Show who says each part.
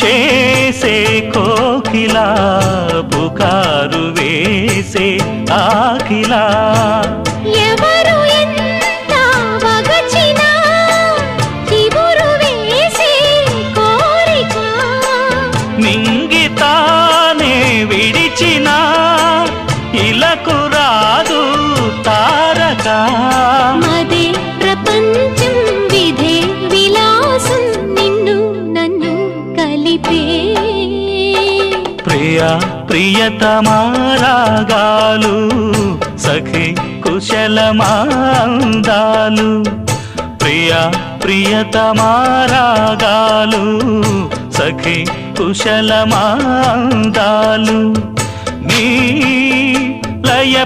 Speaker 1: చేసే కోకిలా పుకారు వేసే ఆకిలా.
Speaker 2: ఎవరు ఎంత వగచినా చిగురు కలిపే
Speaker 1: ప్రియా ప్రియతమారాగాలు సఖి కుశలమాందాలు. ప్రియా ప్రియతమారాగాలు సఖి కుశలమాందాలు. నీ లయ